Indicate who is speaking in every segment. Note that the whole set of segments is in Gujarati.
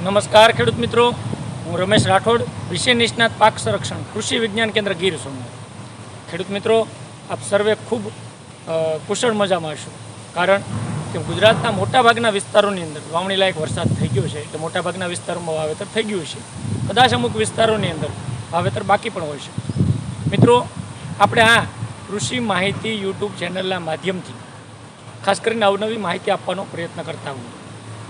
Speaker 1: નમસ્કાર ખેડૂત મિત્રો. હું રમેશ રાઠોડ, વિષય નિષ્ણાત પાક સંરક્ષણ, કૃષિ વિજ્ઞાન કેન્દ્ર ગીર સોમનાથ. ખેડૂત મિત્રો, આપ સર્વે ખૂબ કુશળ મજામાં હશો. કારણ કે ગુજરાતના મોટાભાગના વિસ્તારોની અંદર વાવણી લાયક વરસાદ થઈ ગયો છે, એટલે મોટાભાગના વિસ્તારોમાં વાવેતર થઈ ગયું છે કદાચ અમુક વિસ્તારોની અંદર વાવેતર બાકી પણ હોય છે. મિત્રો, આપણે આ કૃષિ માહિતી યુટ્યુબ ચેનલના માધ્યમથી ખાસ કરીને અવનવી માહિતી આપવાનો પ્રયત્ન કરતા હોઈએ.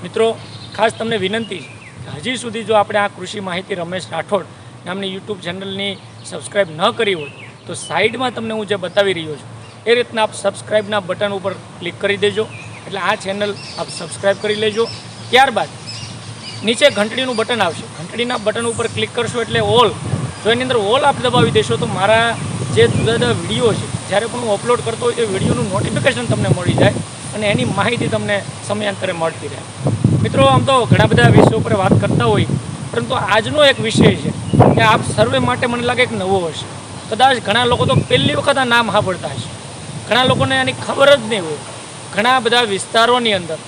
Speaker 1: મિત્રો, ખાસ તમને વિનંતી છે હજી સુધી જો આપણે આ કૃષિ માહિતી રમેશ રાઠોડ નામની યુટ્યુબ ચેનલની સબસ્ક્રાઈબ ન કરી હોય, તો સાઈડમાં તમને હું જે બતાવી રહ્યો છું, એ રીતના આપ સબસ્ક્રાઈબના બટન ઉપર ક્લિક કરી દેજો, એટલે આ ચેનલ આપ સબસ્ક્રાઈબ કરી લેજો. ત્યારબાદ નીચે ઘંટડીનું બટન આવશે. ઘંટડીના બટન ઉપર ક્લિક કરશો એટલે ઓલ, જો એની અંદર ઓલ આપ દબાવી દેશો, તો મારા જે જુદા જુદા વીડિયો છે, જ્યારે પણ હું અપલોડ કરતો હોય, એ વિડીયોનું નોટિફિકેશન તમને મળી જાય અને એની માહિતી તમને સમયાંતરે મળતી રહે. મિત્રો, આમ તો ઘણા બધા વિષયો ઉપર વાત કરતા હોય, પરંતુ આજનો એક વિષય છે કે આપ સર્વે માટે મને લાગે એક નવો હશે. કદાચ ઘણા લોકો તો પહેલી વખત આ નામ સાંભળતા હશે. ઘણા લોકોને આની ખબર જ નહીં હોય. ઘણા બધા વિસ્તારોની અંદર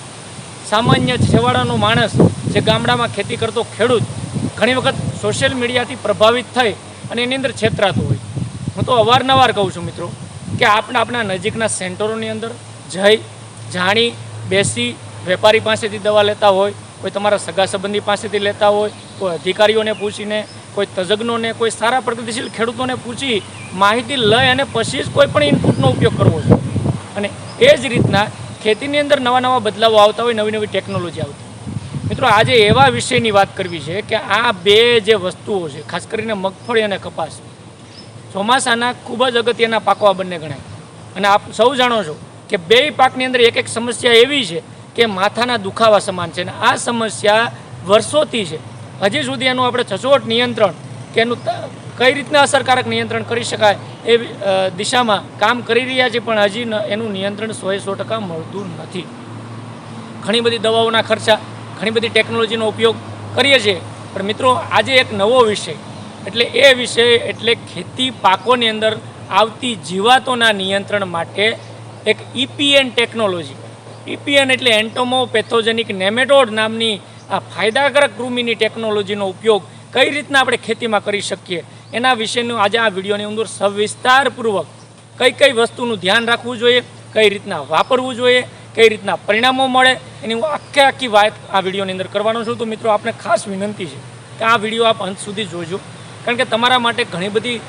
Speaker 1: સામાન્ય છેવાડાનો માણસ જે ગામડામાં ખેતી કરતો ખેડૂત ઘણી વખત સોશિયલ મીડિયાથી પ્રભાવિત થઈ અને એની અંદર છેતરાતો હોય. હું તો અવારનવાર કહું છું મિત્રો કે આપણે આપણા નજીકના સેન્ટરોની અંદર જઈ, જાણી, બેસી વેપારી પાસેથી દવા લેતા હોય, કોઈ તમારા સગા સંબંધી પાસેથી લેતા હોય, કોઈ અધિકારીઓને પૂછીને, કોઈ તજજ્ઞોને, કોઈ સારા પ્રગતિશીલ ખેડૂતોને પૂછી માહિતી લઈ અને પછી જ કોઈ પણ ઇનપુટનો ઉપયોગ કરવો છે. અને એ જ રીતના ખેતીની અંદર નવા નવા બદલાવો આવતા હોય, નવી નવી ટેકનોલોજી આવતી મિત્રો, આજે એવા વિષયની વાત કરવી છે કે આ બે જે વસ્તુઓ છે, ખાસ કરીને મગફળી અને કપાસ, ચોમાસાના ખૂબ જ અગત્યના પાકો આ બંને ગણાય. અને આપ સૌ જાણો છો કે બે પાકની અંદર એક એક સમસ્યા એવી છે કે માથાના દુખાવા સમાન છે. અને આ સમસ્યા વર્ષોથી છે. હજી સુધી એનું આપણે છચોટ નિયંત્રણ કે એનું કઈ રીતના અસરકારક નિયંત્રણ કરી શકાય એ દિશામાં કામ કરી રહ્યા છે, પણ હજી એનું નિયંત્રણ સોએ સો ટકા મળતું નથી. ઘણી બધી દવાઓના ખર્ચા, ઘણી બધી ટેકનોલોજીનો ઉપયોગ કરીએ છીએ. પણ મિત્રો, આજે એક નવો વિષય. એટલે એ વિષય, એટલે ખેતી પાકોની અંદર આવતી જીવાતોના નિયંત્રણ માટે એક ઇપીએન ટેકનોલોજી. ઇપીએન એટલે એન્ટોમો પેથોજેનિક નેમેટોડ નામની આ ફાયદાકારક કૃમિની ટેકનોલોજીનો ઉપયોગ કઈ રીતના આપણે ખેતીમાં કરી શકીએ? એના વિશેનું આજે આ વિડીયોની અંદર સવિસ્તારપૂર્વક કઈ કઈ વસ્તુનું ધ્યાન રાખવું જોઈએ, કઈ રીતના વાપરવું જોઈએ, કઈ રીતના પરિણામો મળે, એની હું આખે આખી વાત આ વિડીયોની અંદર કરવાનો છું. તો મિત્રો, આપને ખાસ વિનંતી છે કે આ વીડિયો આપ અંત સુધી જોજો. કારણ કે તમારા માટે ઘણી બધી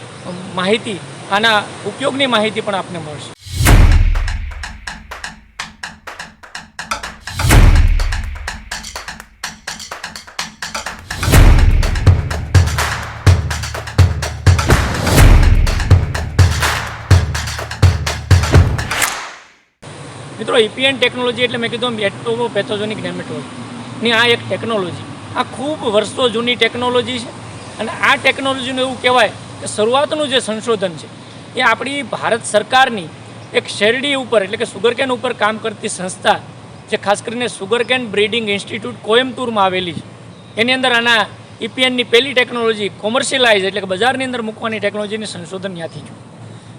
Speaker 1: માહિતી, આના ઉપયોગની માહિતી પણ આપને મળશે. ઇપીએન ટેકનોલોજી એટલે મેં કીધું એટોમો પેથોજેનિક નેમેટોડની આ એક ટેકનોલોજી આ ખૂબ વર્ષો જૂની ટેકનોલોજી છે અને આ ટેકનોલોજીનું એવું કહેવાય કે શરૂઆતનું જે સંશોધન છે, એ આપણી ભારત સરકારની એક શેરડી ઉપર એટલે કે સુગરકેન ઉપર કામ કરતી સંસ્થા જે ખાસ કરીને સુગરકેન બ્રીડિંગ ઇન્સ્ટિટ્યૂટ કોયમ્બતુરમાં આવેલી છે, એની અંદર આના ઇપીએનની પહેલી ટેકનોલોજી કોમર્શિયલાઇઝ એટલે કે બજારની અંદર મૂકવાની ટેકનોલોજીની સંશોધન ત્યાંથી થયું.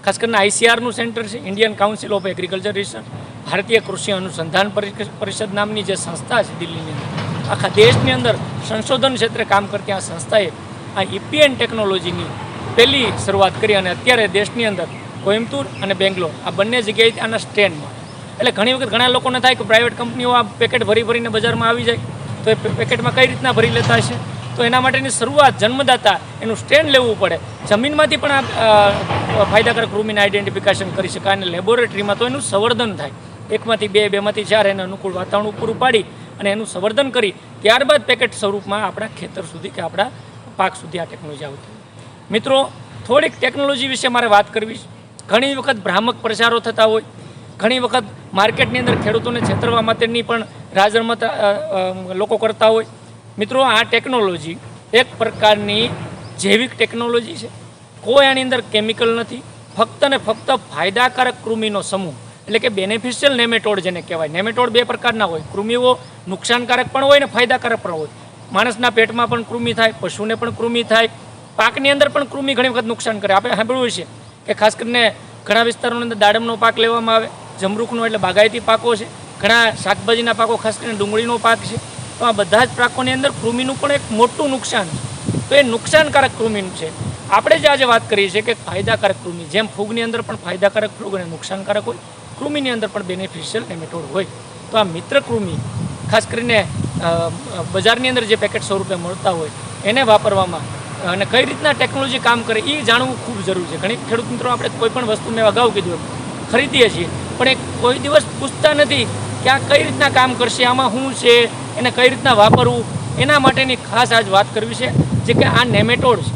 Speaker 1: ખાસ કરીને આઈસીઆરનું સેન્ટર છે Indian council of agriculture research ભારતીય કૃષિ અનુસંધાન પરિ- પરિષદ નામની જે સંસ્થા છે દિલ્હીની આખા દેશની અંદર સંશોધન ક્ષેત્રે કામ કરતી આ સંસ્થાએ આ ઇપીએન ટેકનોલોજીની પહેલી શરૂઆત કરી અને અત્યારે દેશની અંદર કોઇમ્બતુર અને બેંગ્લોર, આ બંને જગ્યાએ આના સ્ટેન્ડમાં એટલે ઘણી વખત ઘણા લોકોને થાય કે પ્રાઇવેટ કંપનીઓ આ પેકેટ ભરી ભરીને બજારમાં આવી જાય, તો એ પેકેટમાં કઈ રીતના ભરી લેતા હશે? તો એના માટેની શરૂઆત જન્મદાતા એનું સ્ટેન્ડ લેવું પડે. જમીનમાંથી પણ આ ફાયદાકારક કૃમિને આઈડેન્ટિફિકેશન કરી શકાય અને લેબોરેટરીમાં તો એનું સંવર્ધન થાય. એકમાંથી બે, બેમાંથી ચાર એને અનુકૂળ વાતાવરણ પૂરું પાડી અને એનું સંવર્ધન કરી ત્યારબાદ પેકેટ સ્વરૂપમાં આપણા ખેતર સુધી કે આપણા પાક સુધી આ ટેકનોલોજી આવતી મિત્રો, થોડીક ટેકનોલોજી વિશે મારે વાત કરવી ઘણી વખત ભ્રામક પ્રચારો થતા હોય. ઘણી વખત માર્કેટની અંદર ખેડૂતોને છેતરવા માટેની પણ રાજરમત લોકો કરતા હોય. મિત્રો, આ ટેકનોલોજી એક પ્રકારની જૈવિક ટેકનોલોજી છે. કોઈ આની અંદર કેમિકલ નથી. ફક્ત ને ફક્ત ફાયદાકારક કૃમિનો સમૂહ, એટલે કે બેનિફિશિયલ નેમેટોડ જેને કહેવાય. નેમેટોડ બે પ્રકારના હોય. કૃમિઓ નુકસાનકારક પણ હોય ને ફાયદાકારક પણ હોય. માણસના પેટમાં પણ કૃમિ થાય, પશુને પણ કૃમિ થાય. પાકની અંદર પણ કૃમિ ઘણી વખત નુકસાન કરે. આપણે સાંભળ્યું છે કે ખાસ કરીને ઘણા વિસ્તારોની અંદર દાડમનો પાક લેવામાં આવે. જમરૂખનો એટલે બાગાયતી પાકો છે. ઘણા શાકભાજીના પાકો, ખાસ કરીને ડુંગળીનો પાક છે. તો આ બધા જ પાકોની અંદર કૃમિનું પણ એક મોટું નુકસાન છે. તો એ નુકસાનકારક કૃમિનું છે. આપણે જે આજે વાત કરીએ છીએ કે ફાયદાકારક કૃમિ, જેમ ફૂગની અંદર પણ ફાયદાકારક ફૂગ અને નુકસાનકારક હોય, કૃમિની અંદર પણ બેનિફિશિયલ નેમેટોડ હોય. તો આ મિત્ર કૃમિ, ખાસ કરીને બજારની અંદર જે પેકેટ સ્વરૂપે મળતા હોય, એને વાપરવામાં અને કઈ રીતના ટેકનોલોજી કામ કરે એ જાણવું ખૂબ જરૂરી છે. ઘણી ખેડૂત મિત્રો, આપણે કોઈ પણ વસ્તુ મેં અગાઉ કીધું ખરીદીએ છીએ, પણ એ કોઈ દિવસ પૂછતા નથી કે આ કઈ રીતના કામ કરશે, આમાં શું છે, એને કઈ રીતના વાપરવું, એના માટેની ખાસ આજ વાત કરવી છે, જે કે આ નેમેટોડ છે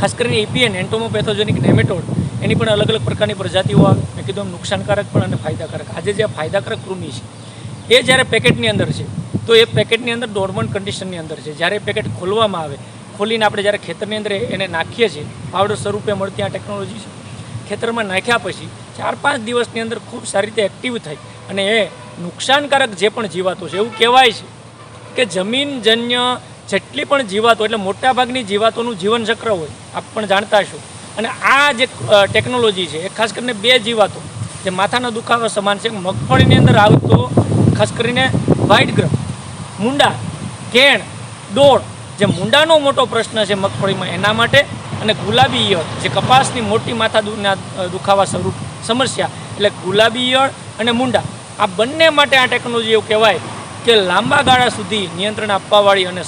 Speaker 1: ખાસ કરીને એપીએન, એન્ટોમોપેથોજેનિક નેમેટોડ, એની પણ અલગ અલગ પ્રકારની પ્રજાતિઓ આવે. મેં કીધું એમ નુકસાનકારક પણ અને ફાયદાકારક. આજે જે ફાયદાકારક કૃમિ છે, એ જ્યારે પેકેટની અંદર છે, તો એ પેકેટની અંદર ડોર્મન્ટ કન્ડિશનની અંદર છે. જ્યારે પેકેટ ખોલવામાં આવે, ખોલીને આપણે જ્યારે ખેતરની અંદર એને નાખીએ છીએ, પાવડર સ્વરૂપે મળતી આ ટેકનોલોજી છે, ખેતરમાં નાખ્યા પછી ચાર પાંચ દિવસની અંદર ખૂબ સારી રીતે એક્ટિવ થાય. અને એ નુકસાનકારક જે પણ જીવાતો છે, એવું કહેવાય છે કે જમીનજન્ય જેટલી પણ જીવાતો, એટલે મોટાભાગની જીવાતોનું જીવન ચક્ર હોય, આપ પણ જાણતા છો અને આ જે ટેકનોલોજી છે, એ ખાસ કરીને બે જીવાતો, જે માથાના દુખાવા સમાન છે, મગફળીની અંદર આવતો, ખાસ કરીને વ્હાઇટ ગ્રહ, મુંડા, કેણ ડોળ જે મુંડાનો મોટો પ્રશ્ન છે મગફળીમાં, એના માટે, અને ગુલાબી ઈયળ, જે કપાસની મોટી માથા દુખાવા સ્વરૂપ સમસ્યા, એટલે ગુલાબી ઈયળ અને મુંડા. આ બંને માટે આ ટેકનોલોજી એવું કહેવાય કે લાંબા ગાળા સુધી નિયંત્રણ આપવાવાળી અને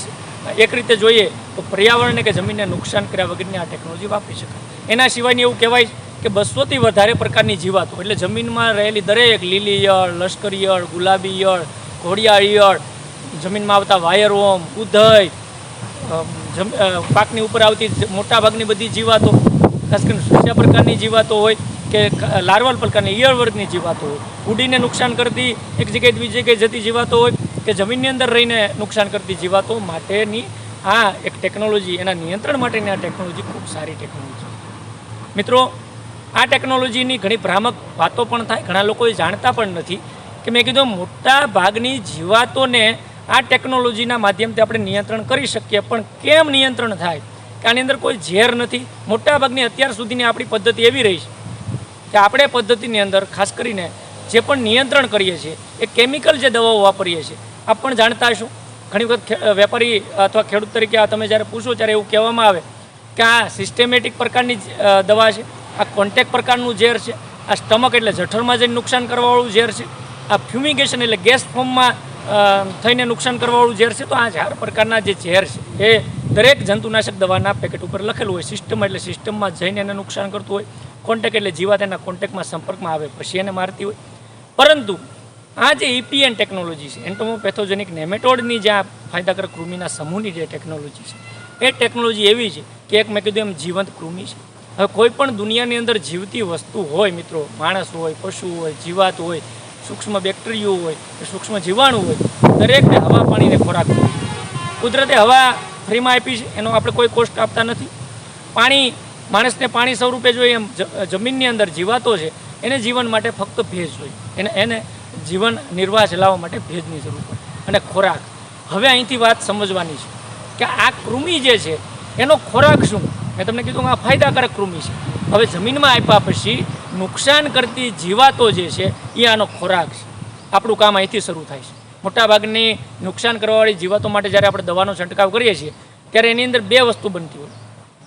Speaker 1: એક રીતે જોઈએ તો પર્યાવરણને કે જમીનને નુકસાન કર્યા વગરની આ ટેકનોલોજી વાપરી શકાય. એના સિવાયની એવું કહેવાય કે બસોથી વધારે પ્રકારની જીવાતો, એટલે જમીનમાં રહેલી દરેક લીલી ઈયળ, લશ્કરી ઈયળ, ગુલાબી ઈયળ, ઘોડિયાળ ઈયળ, જમીનમાં આવતા વાયરવોમ ઉધય પાકની ઉપર આવતી મોટાભાગની બધી જીવાતો, ખાસ કરીને સુસ્યા પ્રકારની જીવાતો હોય કે લાર્વલ પ્રકારની ઈયળ વર્ગની જીવાતો હોય. ઉડીને નુકસાન કરતી એક જગ્યાએ બીજી જગ્યાએ જતી જીવાતો હોય કે જમીનની અંદર રહીને નુકસાન કરતી જીવાતો માટેની આ એક ટેકનોલોજી, એના નિયંત્રણ માટેની આ ટેકનોલોજી ખૂબ સારી ટેકનોલોજી. મિત્રો, આ ટેકનોલોજીની ઘણી ભ્રામક વાતો પણ થાય. ઘણા લોકો એ જાણતા પણ નથી કે મેં કીધું મોટા ભાગની જીવાતોને આ ટેકનોલોજીના માધ્યમથી આપણે નિયંત્રણ કરી શકીએ. પણ કેમ નિયંત્રણ થાય? કે આની અંદર કોઈ ઝેર નથી. મોટાભાગની અત્યાર સુધીની આપણી પદ્ધતિ એવી રહી છે કે આપણે પદ્ધતિની અંદર, ખાસ કરીને જે પણ નિયંત્રણ કરીએ છીએ, એ કેમિકલ જે દવાઓ વાપરીએ છીએ આ પણ જાણતા હશું. ઘણી વખત વેપારી અથવા ખેડૂત તરીકે આ તમે જ્યારે પૂછો ત્યારે એવું કહેવામાં આવે કે આ સિસ્ટેમેટિક પ્રકારની દવા છે, આ કોન્ટેક પ્રકારનું ઝેર છે, આ સ્ટમક એટલે જઠરમાં જઈને નુકસાન કરવાવાળું ઝેર છે, આ ફ્યુમિગેશન એટલે ગેસ ફોર્મમાં થઈને નુકસાન કરવાવાળું ઝેર છે, તો આ ચાર પ્રકારના જે ઝેર છે, એ દરેક જંતુનાશક દવાના પેકેટ ઉપર લખેલું હોય. સિસ્ટમ એટલે સિસ્ટમમાં જઈને એને નુકસાન કરતું હોય. કોન્ટેક એટલે જીવાત એના કોન્ટેકમાં સંપર્કમાં આવે, પછી એને મારતી હોય. પરંતુ આ જે ઇપીએન ટેકનોલોજી છે એન્ટોમોપેથોજેનિક નેમેટોડની જે આ ફાયદાકારક કૃમિના સમૂહની જે ટેકનોલોજી છે, એ ટેકનોલોજી એવી છે કે એક મેં કીધું એમ જીવંત કૃમિ છે. હવે કોઈ પણ દુનિયાની અંદર જીવતી વસ્તુ હોય મિત્રો, માણસ હોય, પશુ હોય, જીવાત હોય, સૂક્ષ્મ બેક્ટેરિયો હોય સૂક્ષ્મ જીવાણુ હોય, દરેકને હવા પાણીને ખોરાક કુદરતે હવા ફ્રીમાં આપી છે, એનો આપણે કોઈ કોસ્ટ આપતા નથી. પાણી માણસને પાણી સ્વરૂપે જોઈએ એમ જમીનની અંદર જીવાતો છે, એને જીવન માટે ફક્ત ભેજ જોઈએ. એને એને જીવન નિર્વાહ ચલાવવા માટે ભેજની જરૂર પડે. અને ખોરાક. હવે અહીંથી વાત સમજવાની છે કે આ કૃમિ જે છે, એનો ખોરાક શું? મેં તમને કીધું આ ફાયદાકારક કૃમિ છે. હવે જમીનમાં આપ્યા પછી નુકસાન કરતી જીવાતો જે છે, એ આનો ખોરાક છે. આપણું કામ અહીંથી શરૂ થાય છે. મોટાભાગની નુકસાન કરવાવાળી જીવાતો માટે જ્યારે આપણે દવાનો છંટકાવ કરીએ છીએ, ત્યારે એની અંદર બે વસ્તુ બનતી હોય.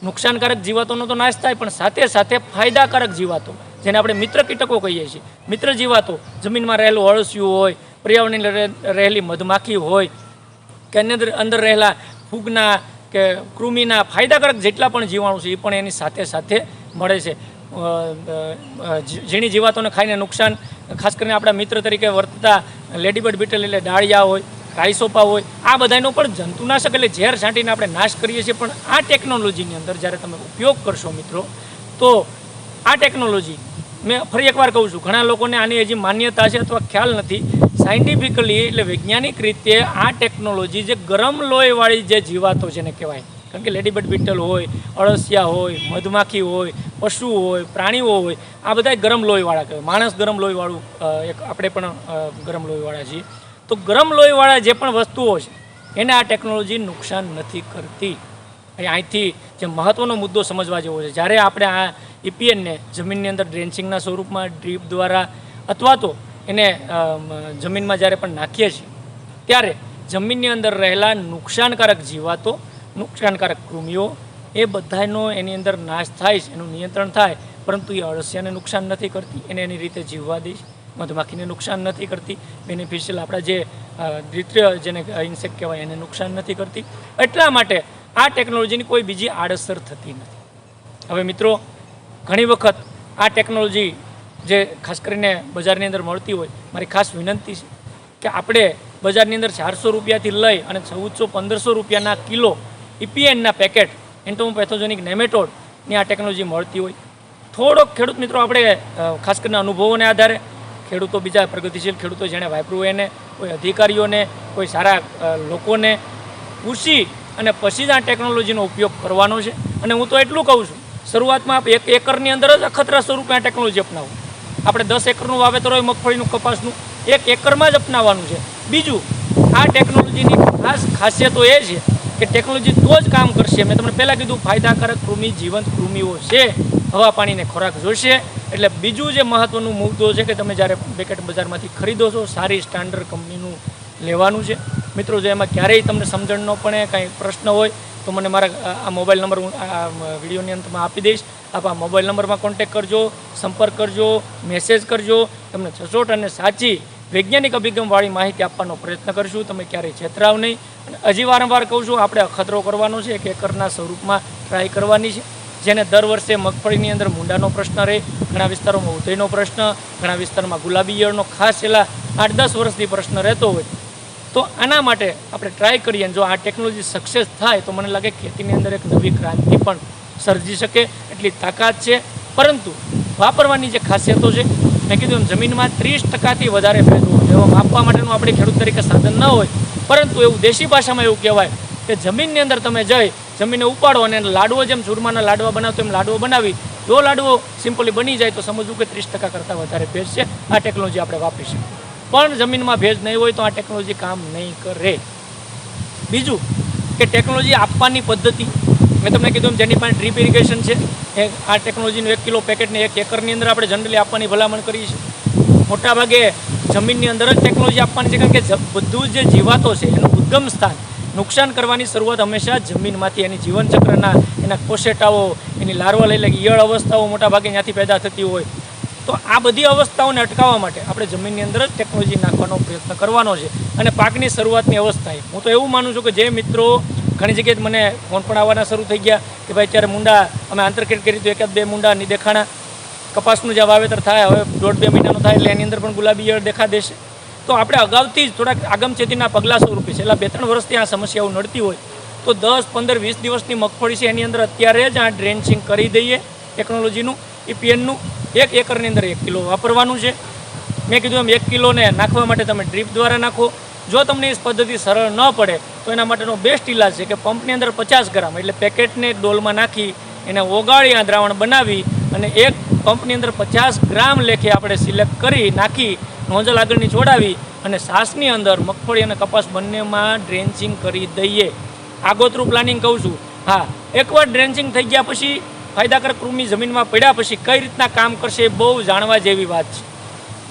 Speaker 1: નુકસાનકારક જીવાતોનો તો નાશ થાય, પણ સાથે સાથે ફાયદાકારક જીવાતો, જેને આપણે મિત્ર કીટકો કહીએ છીએ. મિત્ર જીવાતો, જમીનમાં રહેલું અળસિયું હોય, પર્યાવરણની રહેલી મધમાખી હોય, કે અંદર અંદર રહેલા ફૂગના કે કૃમિના ફાયદાકારક જેટલા પણ જીવાણુ છે, એ પણ એની સાથે સાથે મળે છે. ઝીણી જીવાતોને ખાઈને નુકસાન, ખાસ કરીને આપણા મિત્ર તરીકે વર્તતા લેડીબર્ડ બીટલ એટલે ડાળિયા હોય રાઈસોપા હોય, આ બધાનો પણ જંતુનાશક એટલે ઝેર છાંટીને આપણે નાશ કરીએ છીએ. પણ આ ટેકનોલોજીની અંદર જ્યારે તમે ઉપયોગ કરશો મિત્રો, તો આ ટેકનોલોજી, મેં ફરી એકવાર કહું છું, ઘણા લોકોને આની હજી માન્યતા છે અથવા ખ્યાલ નથી. સાયન્ટિફિકલી એટલે વૈજ્ઞાનિક રીતે આ ટેકનોલોજી જે ગરમ લોહીવાળી જે જીવાતો જેને કહેવાય. કારણ કે લેડીબર્ડ બીટલ હોય, અળસિયા હોય, મધમાખી હોય, પશુ હોય, પ્રાણીઓ હોય, આ બધા ગરમ લોહીવાળા કહેવાય. માણસ ગરમ લોહીવાળું એક આપણે પણ ગરમ લોહીવાળા છીએ. તો ગરમ લોહીવાળા જે પણ વસ્તુઓ છે, એને આ ટેકનોલોજી નુકસાન નથી કરતી. અહીંથી જે મહત્ત્વનો મુદ્દો સમજવા જેવો છે, જ્યારે આપણે આ ઇપીએનને જમીનની અંદર ડ્રેન્ચિંગના સ્વરૂપમાં, ડ્રીપ દ્વારા અથવા તો એને જમીનમાં જ્યારે પણ નાખીએ છીએ, ત્યારે જમીનની અંદર રહેલા નુકસાનકારક જીવાતો, નુકસાનકારક કૃમિઓ, એ બધાનો એની અંદર નાશ થાય છે, એનું નિયંત્રણ થાય, પરંતુ એ અળસિયાને નુકસાન નથી કરતી, એને એની રીતે જીવવા દે છે. મધમાખીને નુકસાન નથી કરતી. બેનિફિશિયલ આપણા જે દ્વિતીય જેને ઇન્સેક્ટ કહેવાય એને નુકસાન નથી કરતી. એટલા માટે આ ટેકનોલોજીની કોઈ બીજી આડઅસર થતી નથી. હવે મિત્રો, ઘણી વખત આ ટેકનોલોજી જે ખાસ કરીને બજારની અંદર મળતી હોય, મારી ખાસ વિનંતી છે કે આપણે બજારની અંદર ચારસો રૂપિયાથી લઈ અને ચૌદસો, પંદરસો રૂપિયાના કિલો ઇપીએનના પેકેટ એન્ટોમોપેથોજેનિક નેમેટોડની આ ટેકનોલોજી મળતી હોય. થોડોક ખેડૂત મિત્રો આપણે ખાસ કરીને અનુભવોને આધારે ખેડૂતો બીજા પ્રગતિશીલ ખેડૂતો જેણે વાપર્યું એને કોઈ અધિકારીઓને, કોઈ સારા લોકોને પૂછી અને પછી જ આ ટેકનોલોજીનો ઉપયોગ કરવાનો છે. અને હું તો એટલું કહું છું, શરૂઆતમાં એક એકરની અંદર જ અખતરા સ્વરૂપે આ ટેકનોલોજી અપનાવો. આપણે દસ એકરનું વાવેતર હોય, મગફળીનું, કપાસનું, એક એકરમાં જ અપનાવવાનું છે. બીજું, આ ટેકનોલોજીની ખાસ ખાસિયતો એ છે કે ટેકનોલોજી તો જ કામ કરશે. મેં તમને પહેલાં કીધું, ફાયદાકારક કૃમિ જીવંત કૃમિઓ છે. હવા પાણીને ખોરાક જોશે. એટલે બીજું જે મહત્ત્વનું મુદ્દો છે કે તમે જ્યારે પેકેટ બજારમાંથી ખરીદો છો, સારી સ્ટાન્ડર્ડ કંપનીનું લેવાનું છે. મિત્રો, જો એમાં ક્યારેય તમને સમજણ ન પડે, કાંઈ પ્રશ્ન હોય, તો મને મારા આ- મોબાઈલ નંબર હું આ વિડીયોની અંતમાં આપી દઈશ. આપ આ મોબાઈલ નંબરમાં કોન્ટેક કરજો, સંપર્ક કરજો, મેસેજ કરજો. તમને સચોટ અને સાચી વૈજ્ઞાનિક અભિગમવાળી માહિતી આપવાનો પ્રયત્ન કરશું. તમે ક્યારેય છેતરાવ નહીં. અને હજી વારંવાર કહું છું, આપણે અખતરો કરવાનો છે, એક એકરના સ્વરૂપમાં ટ્રાય કરવાની છે. જેને દર વર્ષે મગફળીની અંદર મુંડાનો પ્રશ્ન રહે, ઘણા વિસ્તારોમાં ઉધઈનો પ્રશ્ન, ઘણા વિસ્તારમાં ગુલાબી ઈયળનો ખાસ છેલ્લા આઠ દસ વર્ષથી પ્રશ્ન રહેતો હોય. તો આના માટે આપણે ટ્રાય કરીએ જો આ ટેકનોલોજી સક્સેસ થાય, તો મને લાગે ખેતીની અંદર એક નવી ક્રાંતિ પણ સર્જી શકે, એટલી તાકાત છે. પરંતુ વાપરવાની જે ખાસિયતો છે, મેં કીધું એમ જમીનમાં ત્રીસ ટકાથી વધારે ભેજ એવા માપવા માટેનું આપણે ખેડૂત તરીકે સાધન ન હોય, પરંતુ એવું દેશી ભાષામાં એવું કહેવાય કે જમીનની અંદર તમે જઈ જમીને ઉપાડો અને લાડવો જેમ ચૂરમાના લાડવા બનાવતો એમ લાડવો બનાવી. જો લાડવો સિમ્પલી બની જાય તો સમજવું કે ત્રીસ ટકા કરતાં વધારે ભેજ છે. આ ટેકનોલોજી આપણે વાપરીશું. પણ જમીનમાં ભેજ નહીં હોય તો આ ટેકનોલોજી કામ નહીં કરે. બીજું કે ટેકનોલોજી આપવાની પદ્ધતિ. મેં તમને કીધું જેની પાસે ડ્રીપ ઇરિગેશન છે, એ આ ટેકનોલોજીનું એક કિલો પેકેટને એક એકરની અંદર આપણે જનરલી આપવાની ભલામણ કરીએ છીએ. મોટાભાગે જમીનની અંદર જ ટેકનોલોજી આપવાની છે કારણ કે બધું જે જીવાતો છે એનું ઉદ્ગમ સ્થાન નુકસાન કરવાની શરૂઆત હંમેશા જમીનમાંથી એની જીવનચક્રના એના કોશેટાઓ, એની લાર્વા લઈ લઈ ઈયળ અવસ્થાઓ મોટાભાગે ત્યાંથી પેદા થતી હોય. તો આ બધી અવસ્થાઓને અટકાવવા માટે આપણે જમીનની અંદર જ ટેકનોલોજી નાખવાનો પ્રયત્ન કરવાનો છે અને પાકની શરૂઆતની અવસ્થાએ હું તો એવું માનું છું કે જે મિત્રો ઘણી જગ્યાએ મને ફોન પણ આવવાના શરૂ થઈ ગયા કે ભાઈ અત્યારે મુંડા, અમે આંતરખેડ કરી દીધું, એકાદ બે મુંડા ની દેખાણા. કપાસનું જે વાવેતર થાય, હવે દોઢ બે મહિનાનું થાય એટલે એની અંદર પણ ગુલાબી ઈયળ દેખા દેશે. તો આપણે અગાઉથી જ થોડાક આગમચેતીના પગલાં સ્વરૂપે છેલ્લા બે ત્રણ વર્ષથી આ સમસ્યાઓ નડતી હોય તો દસ, પંદર, વીસ દિવસની મગફળી છે એની અંદર અત્યારે જ આ ડ્રેન્ચિંગ કરી દઈએ ટેકનોલોજીનું ઈપીએનનું એક એકરની અંદર એક કિલો વાપરવાનું છે. મેં કીધું એમ એક કિલોને નાખવા માટે તમે ડ્રીપ દ્વારા નાખો. જો તમને એ પદ્ધતિ સરળ ન પડે, તો એના માટેનો બેસ્ટ ઇલાજ છે કે પંપની અંદર પચાસ ગ્રામ એટલે પેકેટને ડોલમાં નાખી, એને ઓગાળી, આ દ્રાવણ બનાવી અને એક પંપની અંદર પચાસ ગ્રામ લેખે આપણે સિલેક્ટ કરી નાખી, નોઝલ આગળની જોડાવી અને સાસની અંદર મગફળી અને કપાસ બંનેમાં ડ્રેન્ચિંગ કરી દઈએ. આગોતરું પ્લાનિંગ કહું છું. હા, એકવાર ડ્રેન્ચિંગ થઈ ગયા પછી, ફાયદાકારક કૃમિ જમીનમાં પડ્યા પછી કઈ રીતના કામ કરશે એ બહુ જાણવા જેવી વાત છે.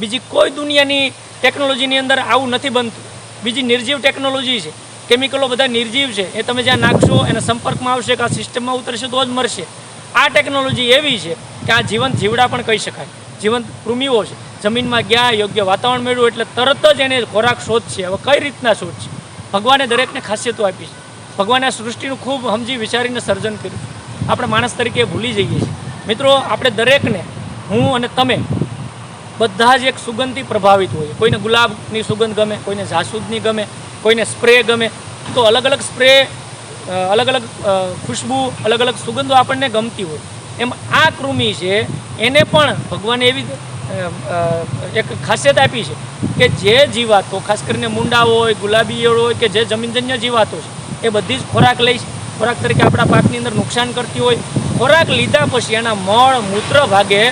Speaker 1: બીજી કોઈ દુનિયાની ટેકનોલોજીની અંદર આવું નથી બનતું. બીજી નિર્જીવ ટેકનોલોજી છે. કેમિકલો બધા નિર્જીવ છે. એ તમે જ્યાં નાખશો, એના સંપર્કમાં આવશે કે આ સિસ્ટમમાં ઉતરશે તો જ મરશે. આ ટેકનોલોજી એવી છે કે આ જીવંત જીવડા પણ કહી શકાય. જીવંત કૃમિઓ છે. જમીનમાં ગયા, યોગ્ય વાતાવરણ મેળવ્યું એટલે તરત જ એને ખોરાક શોધ છે. હવે કઈ રીતના શોધ છે? ભગવાને દરેકને ખાસિયતો આપી છે. ભગવાને આ સૃષ્ટિનું ખૂબ સમજી વિચારીને સર્જન કર્યું. આપણે માણસ તરીકે ભૂલી જઈએ છીએ. મિત્રો, આપણે દરેકને, હું અને તમે, બધા જ એક સુગંધથી પ્રભાવિત હોય કોઈને ગુલાબની સુગંધ ગમે, કોઈને જાસૂદની ગમે, કોઈને સ્પ્રે ગમે. તો અલગ અલગ સ્પ્રે અલગ અલગ ખુશ્બુ, અલગ અલગ સુગંધો આપણને ગમતી હોય. એમ આ કૃમિ છે, એને પણ ભગવાને એવી એક ખાસિયત આપી છે કે જે જીવાતો, ખાસ કરીને મુંડા હોય, ગુલાબી હોય કે જે જમીનજન્ય જીવાતો છે, એ બધી જ ખોરાક લઈ ખોરાક તરીકે આપણા પાકની અંદર નુકસાન કરતી હોય. ખોરાક લીધા પછી એના મળ, મૂત્ર ભાગે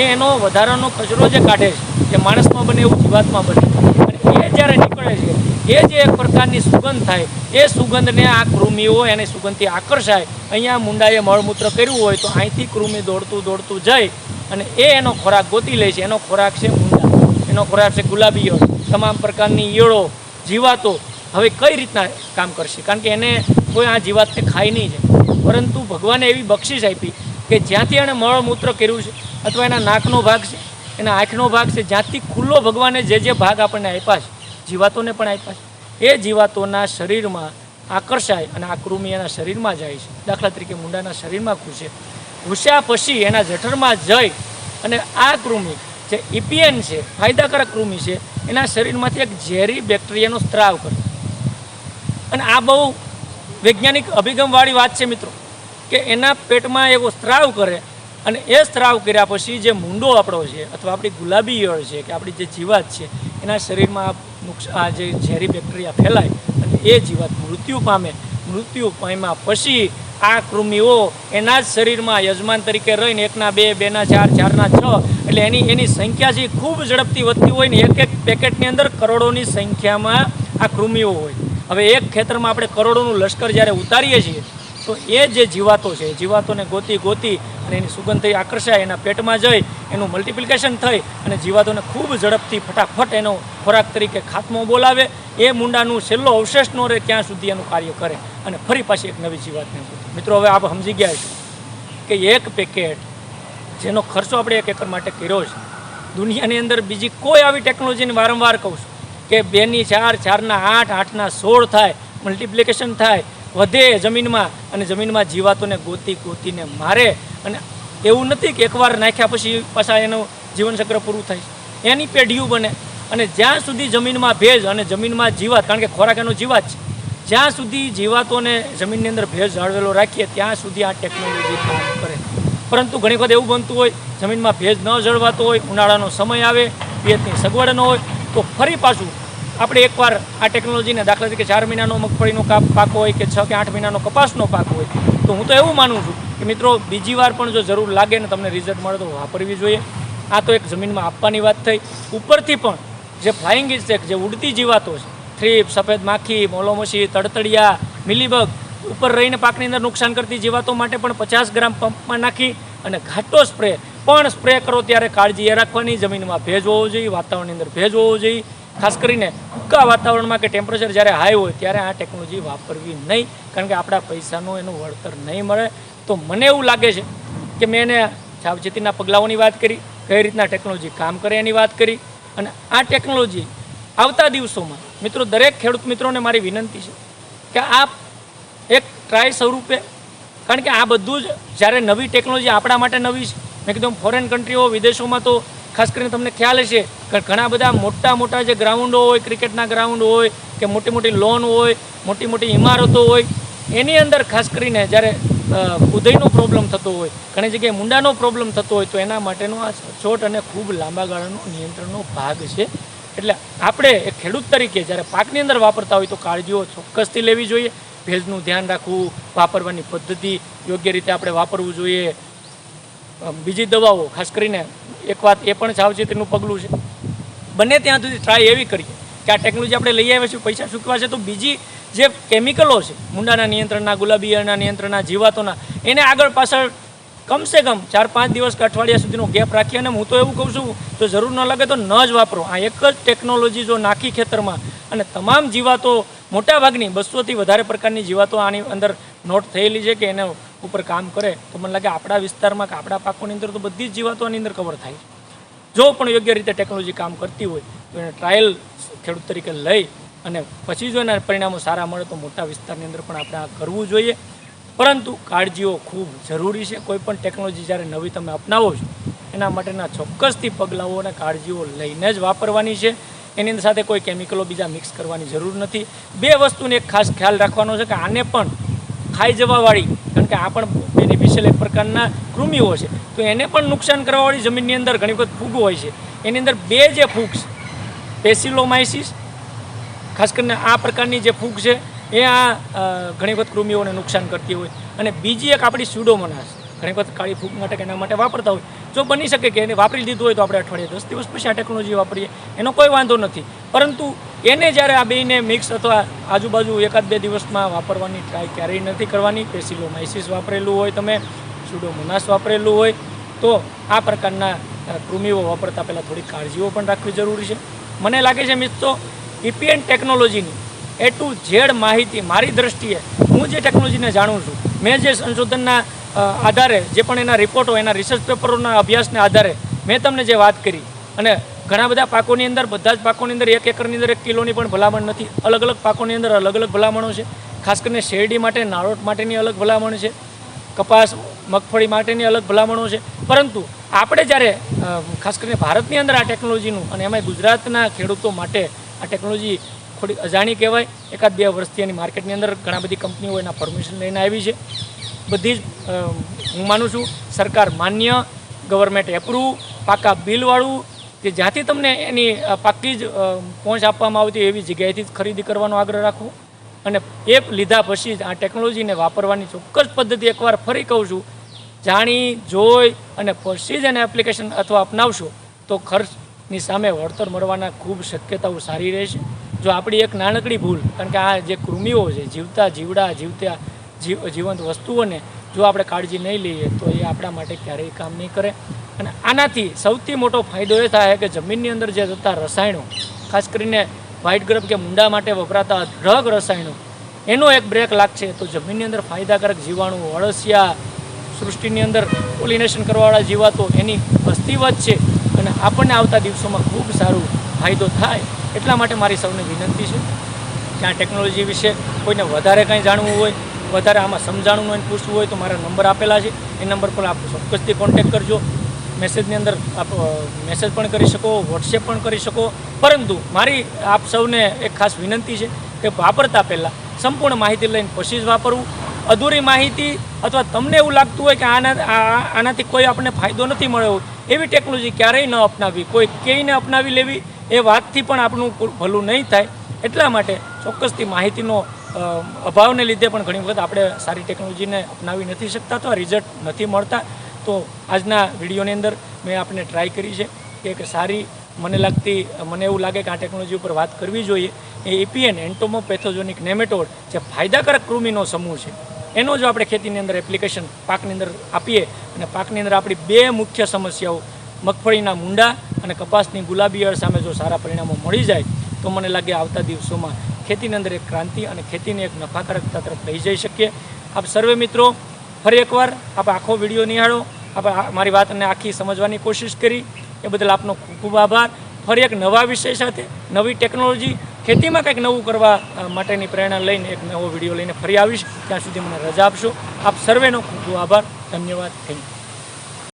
Speaker 1: એ એનો વધારાનો કચરો જે કાઢે છે, જે માણસમાં બને એવું જીવાતમાં બને. એ જ્યારે નીકળે છે, એ જે એક પ્રકારની સુગંધ થાય, એ સુગંધને આ કૃમિઓ એને સુગંધથી આકર્ષાય. અહીંયા મુંડાએ મળમૂત્ર કર્યું હોય તો અહીંથી કૃમિ દોડતું દોડતું જાય અને એ એનો ખોરાક ગોતી લે છે. એનો ખોરાક છે મુંડા, એનો ખોરાક છે ગુલાબી ઈયળ તમામ પ્રકારની ઈયળો જીવાતો હવે કઈ રીતના કામ કરશે? કારણ કે એને કોઈ આ જીવાતને ખાઈ નહીં જાય પરંતુ ભગવાને એવી બક્ષિસ આપી કે જ્યાંથી એણે મળમૂત્ર કર્યું છે, અથવા એના નાકનો ભાગ છે એના આંખનો ભાગ છે. જ્યાંથી ખુલ્લો ભગવાને જે જે ભાગ આપણને આપ્યા છે, જીવાતોને પણ આપ્યા છે. એ જીવાતોના શરીરમાં આકર્ષાય અને આ કૃમિ એના શરીરમાં જાય છે. દાખલા તરીકે મુંડાના શરીરમાં ઘૂસે ઘૂસ્યા પછી એના જઠરમાં જઈ અને આ કૃમિ જે ઇપીએન છે, ફાયદાકારક કૃમિ છે, એના શરીરમાંથી એક ઝેરી બેક્ટેરિયાનો સ્ત્રાવ કરે. અને આ બહુ વૈજ્ઞાનિક અભિગમવાળી વાત છે મિત્રો, કે એના પેટમાં એવો સ્ત્રાવ કરે અને એ સ્ત્રાવ કર્યા પછી જે મૂંડો આપણો છે અથવા આપણી ગુલાબી ઈયળ છે કે આપણી જે જીવાત છે, એના શરીરમાં આ જે ઝેરી બેક્ટેરિયા ફેલાય અને એ જીવાત મૃત્યુ પામે. મૃત્યુ પામ્યા પછી આ કૃમિઓ એના જ શરીરમાં યજમાન તરીકે રહીને એકના બે, બેના ચાર, ચારના છ, એટલે એની એની સંખ્યા જે ખૂબ ઝડપથી વધતી હોય ને એક એક પેકેટની અંદર કરોડોની સંખ્યામાં આ કૃમિઓ હોય. હવે એક ખેતરમાં આપણે કરોડોનું લશ્કર જ્યારે ઉતારીએ છીએ, તો એ જે જીવાતો છે, જીવાતોને ગોતી ગોતી અને એની સુગંધથી આકર્ષાય, એના પેટમાં જઈ એનું મલ્ટિપ્લિકેશન થઈ અને જીવાતોને ખૂબ ઝડપથી ફટાફટ એનો ખોરાક તરીકે ખાતમો બોલાવે એ મુંડાનું છેલ્લો અવશેષ ન રહે ત્યાં સુધી એનું કાર્ય કરે અને ફરી પાછી એક નવી જીવાતને. મિત્રો, હવે આપ સમજી ગયા છો કે એક પેકેટ જેનો ખર્ચો આપણે એક એકર માટે કર્યો છે દુનિયાની અંદર બીજી કોઈ આવી ટેકનોલોજીને વારંવાર કહું છું કે બેની ચાર, ચારના આઠ, આઠના સોળ થાય મલ્ટિપ્લિકેશન થાય વધે જમીનમાં અને જમીનમાં જીવાતોને ગોતી ગોતીને મારે અને એવું નથી કે એકવાર નાખ્યા પછી પાછા એનું જીવનચક્ર પૂરું થાય. એની પેઢીઓ બને અને જ્યાં સુધી જમીનમાં ભેજ અને જમીનમાં જીવાત, કારણ કે ખોરાક એનો જીવાત છે, જ્યાં સુધી જીવાતોને જમીનની અંદર ભેજ જાળવેલો રાખીએ, ત્યાં સુધી આ ટેકનોલોજી કામ કરે. પરંતુ ઘણી વખત એવું બનતું હોય, જમીનમાં ભેજ ન જળવાતો હોય, ઉનાળાનો સમય આવે ભેજની સગવડ ન હોય, તો ફરી પાછું આપણે એકવાર આ ટેકનોલોજીને દાખલા તરીકે ચાર મહિનાનો મગફળીનો કાપ પાક હોય કે છ કે આઠ મહિનાનો કપાસનો પાક હોય, તો હું તો એવું માનું છું કે મિત્રો, બીજી વાર પણ જો જરૂર લાગે ને તમને રિઝલ્ટ મળે તો વાપરવી જોઈએ. આ તો એક જમીનમાં આપવાની વાત થઈ. ઉપરથી પણ જે ફ્લાઇંગ ઇન્સેક્ટ જે ઉડતી જીવાતો છે, થ્રીપ, સફેદ માખી, મોલોમસી, તડતડિયા, મિલીબગ, ઉપર રહીને પાકની અંદર નુકસાન કરતી જીવાતો માટે પણ પચાસ ગ્રામ પંપમાં નાખી અને ઘાટો સ્પ્રે, પણ સ્પ્રે કરો ત્યારે કાળજી એ રાખવાની, જમીનમાં ભેજ હોવો જોઈએ, વાતાવરણની અંદર ભેજ હોવો જોઈએ. ખાસ કરીને ટૂંકા વાતાવરણમાં કે ટેમ્પરેચર જ્યારે હાઈ હોય ત્યારે આ ટેકનોલોજી વાપરવી નહીં. કારણ કે આપણા પૈસાનું એનું વળતર નહીં મળે. તો મને એવું લાગે છે કે મેં એને સાવચેતીના પગલાઓની વાત કરી, કઈ રીતના ટેકનોલોજી કામ કરે એની વાત કરી અને આ ટેકનોલોજી આવતા દિવસોમાં, મિત્રો, દરેક ખેડૂત મિત્રોને મારી વિનંતી છે કે આપ એક ટ્રાય સ્વરૂપે, કારણ કે આ બધું જ જ્યારે નવી ટેકનોલોજી આપણા માટે નવી છે. મેં કીધું ફોરેન કન્ટ્રીઓ વિદેશોમાં તો ખાસ કરીને તમને ખ્યાલ હશે કે ઘણા બધા મોટા મોટા જે ગ્રાઉન્ડો હોય, ક્રિકેટના ગ્રાઉન્ડ હોય કે મોટી મોટી લોન હોય, મોટી મોટી ઇમારતો હોય, એની અંદર ખાસ કરીને જ્યારે ઉદયનો પ્રોબ્લેમ થતો હોય, ઘણી જગ્યાએ મુંડાનો પ્રોબ્લેમ થતો હોય, તો એના માટેનો આ સચોટ અને ખૂબ લાંબા ગાળાનો નિયંત્રણનો ભાગ છે. એટલે આપણે એક ખેડૂત તરીકે જ્યારે પાકની અંદર વાપરતા હોય તો કાળજીઓ ચોક્કસથી લેવી જોઈએ. ભેજનું ધ્યાન રાખવું, વાપરવાની પદ્ધતિ યોગ્ય રીતે આપણે વાપરવું જોઈએ. બીજી દવાઓ ખાસ કરીને એક વાત એ પણ સાવચેતીનું પગલું છે. બને ત્યાં સુધી ટ્રાય એવી કરીએ કે આ ટેકનોલોજી આપણે લઈ આવ્યા છીએ, પૈસા ચૂકવા છે, તો બીજી જે કેમિકલો છે, મુંડાના નિયંત્રણના, ગુલાબી નિયંત્રણના, જીવાતોના, એને આગળ પાછળ કમસે કમ ચાર પાંચ દિવસ કે અઠવાડિયા સુધીનો ગેપ રાખી અને હું તો એવું કહું છું તો જરૂર ન લાગે તો ન જ વાપરો. આ એક જ ટેકનોલોજી જો નાખી ખેતરમાં અને તમામ જીવાતો મોટાભાગની બસોથી વધારે પ્રકારની જીવાતો આની અંદર નોટ થયેલી છે કે એના ઉપર કામ કરે, તો મને લાગે આપણા વિસ્તારમાં કે આપણા પાકોની અંદર તો બધી જ જીવાતો આની અંદર કવર થાય જો પણ યોગ્ય રીતે ટેકનોલોજી કામ કરતી હોય, તો એને ટ્રાયલ ખેડૂત તરીકે લઈ અને પછી જો એના પરિણામો સારા મળે તો મોટા વિસ્તારની અંદર પણ આપણે આ કરવું જોઈએ. પરંતુ કાળજીઓ ખૂબ જરૂરી છે. કોઈ પણ ટેકનોલોજી જ્યારે નવી તમે અપનાવો છો, એના માટેના ચોક્કસથી પગલાઓ અને કાળજીઓ લઈને જ વાપરવાની છે. એની સાથે કોઈ કેમિકલો બીજા મિક્સ કરવાની જરૂર નથી. બે વસ્તુને એક ખાસ ખ્યાલ રાખવાનો છે કે આને પણ ખાઈ જવાવાળી, કારણ કે આ પણ બેનિફિશિયલ એક પ્રકારના કૃમિઓ છે. તો એને પણ નુકસાન કરવાવાળી જમીનની અંદર ઘણી વખત ફૂગ હોય છે. એની અંદર બે જે ફૂગ છે પેસિલોમાઇસિસ ખાસ કરીને આ પ્રકારની જે ફૂગ છે, એ આ ઘણી વખત કૃમિઓને નુકસાન કરતી હોય. અને બીજી એક આપણી સ્યુડોમોનાસ ઘણી વખત કાળી ફૂગ માટે એના માટે વાપરતા હોય. જો બની શકે કે એને વાપરી લીધું હોય તો આપણે અઠવાડિયે દસ દિવસ પછી આ ટેકનોલોજી વાપરીએ, એનો કોઈ વાંધો નથી. પરંતુ એને જ્યારે આ બેને મિક્સ અથવા આજુબાજુ એકાદ બે દિવસમાં વાપરવાની ટ્રાય ક્યારેય નથી કરવાની. પેસિલોમાઇસિસ વાપરેલું હોય તમે સુડોમોનાસ વાપરેલું હોય, તો આ પ્રકારના કૃમિઓ વાપરતા પહેલાં થોડી કાળજીઓ પણ રાખવી જરૂરી છે. મને લાગે છે મિત્રો ઇપીએન ટેકનોલોજીની એ ટુ ઝેડ માહિતી મારી દ્રષ્ટિએ હું જે ટેકનોલોજીને જાણું છું, મેં જે સંશોધનના આધારે, જે પણ એના રિપોર્ટો એના રિસર્ચ પેપરોના અભ્યાસને આધારે મેં તમને જે વાત કરી. અને ઘણા બધા પાકોની અંદર, બધા જ પાકોની અંદર, એક એકરની અંદર એક કિલોની પણ ભલામણ નથી. અલગ અલગ પાકોની અંદર અલગ અલગ ભલામણો છે. ખાસ કરીને શેરડી માટે નાળોટ માટેની અલગ ભલામણ છે. કપાસ, મગફળી માટેની અલગ ભલામણો છે. પરંતુ આપણે જ્યારે ખાસ કરીને ભારતની અંદર આ ટેકનોલોજીનું અને એમાંય ગુજરાતના ખેડૂતો માટે આ ટેકનોલોજી થોડી અજાણી કહેવાય. એકાદ બે વર્ષથી એની માર્કેટની અંદર ઘણા બધી કંપનીઓ એના પરમિશન લઈને આવી છે. બધી જ હું માનું છું સરકાર માન્ય ગવર્મેન્ટ એપ્રુવ પાકા બિલવાળું કે જ્યાંથી તમને એની પાકી જ પહોંચ આપવામાં આવતી એવી જગ્યાએથી જ ખરીદી કરવાનો આગ્રહ રાખવો અને એ લીધા પછી જ આ ટેકનોલોજીને વાપરવાની ચોક્કસ પદ્ધતિ એકવાર ફરી કહું છું. જાણી, જોઈ અને પછી જ એને એપ્લિકેશન અથવા અપનાવશો, તો ખર્ચની સામે વળતર મળવાના ખૂબ શક્યતાઓ સારી રહેશે. જો આપણી એક નાનકડી ભૂલ, કારણ કે આ જે કૃમિઓ છે, જીવતા, જીવડા, જીવતા જીવ, જીવંત વસ્તુઓને જો આપણે કાળજી નહીં લઈએ, તો એ આપણા માટે ક્યારેય કામ નહીં કરે. અને આનાથી સૌથી મોટો ફાયદો એ થાય કે જમીનની અંદર જે થતા રસાયણો, ખાસ કરીને વ્હાઇટ ગ્રબ કે મુંડા માટે વપરાતા ડ્રગ રસાયણો, એનો એક બ્રેક લાગશે તો જમીનની અંદર ફાયદાકારક જીવાણુ, અળસિયા, સૃષ્ટિની અંદર પોલિનેશન કરવાવાળા જીવાતો એની વસ્તી વધશે અને આપણને આવતા દિવસોમાં ખૂબ સારું ફાયદો થાય એટલા માટે મારી સૌને વિનંતી છે. કે ટેકનોલોજી વિશે કોઈને વધારે કંઈ જાણવું હોય વધારે આમાં સમજાણું હોય પૂછવું હોય તો મારા નંબર આપેલા છે. એ નંબર પર આપ ચોક્કસથી કોન્ટેક્ટ કરજો. મેસેજની અંદર આપ મેસેજ પણ કરી શકો વોટ્સએપ પણ કરી શકો. પરંતુ મારી આપ સૌને એક ખાસ વિનંતી છે કે વાપરતા પહેલાં સંપૂર્ણ માહિતી લઈને પછી જ વાપરવું. અધૂરી માહિતી અથવા તમને એવું લાગતું હોય કે આના આનાથી કોઈ આપણને ફાયદો નથી મળ્યો એવી ટેકનોલોજી ક્યારેય ન અપનાવી, કોઈ કેઈને અપનાવી લેવી, એ વાતથી પણ આપણું ભલું નહીં થાય. એટલા માટે ચોક્કસથી માહિતીનો અભાવને લીધે પણ ઘણી વખત આપણે સારી ટેકનોલોજીને અપનાવી નથી શકતા તો રિઝલ્ટ નથી મળતા. તો આજના વિડીયોની અંદર મેં આપણે ટ્રાય કરી છે કે એક સારી મને લાગતી, મને એવું લાગે કે આ ટેકનોલોજી ઉપર વાત કરવી જોઈએ. એ એપીએન એન્ટોમોપેથોજોનિક નેમેટોડ જે ફાયદાકારક કૃમિનો સમૂહ છે, એનો જો આપણે ખેતીની અંદર એપ્લિકેશન પાકની અંદર આપીએ અને પાકની અંદર આપણી બે મુખ્ય સમસ્યાઓ, મગફળીના મૂંડા અને કપાસની ગુલાબી સામે જો સારા પરિણામો મળી જાય, તો મને લાગે આવતા દિવસોમાં ખેતીની અંદર એક ક્રાંતિ અને ખેતીને એક નફાકારકતા તરફ લઈ જઈ શકીએ. આપ સર્વે મિત્રો, ફરી એકવાર આપ આખો વીડિયો નિહાળો. આપ મારી વાતને આખી સમજવાની કોશિશ કરી. એ બદલ આપનો ખૂબ આભાર. ફરી એક નવા વિષય સાથે, નવી ટેકનોલોજી, ખેતીમાં કંઈક નવું કરવા માટેની પ્રેરણા લઈને એક નવો વીડિયો લઈને ફરી આવીશ. ત્યાં સુધી મને રજા આપશો. આપ સર્વેનો ખૂબ ખૂબ આભાર. ધન્યવાદ. Thank you.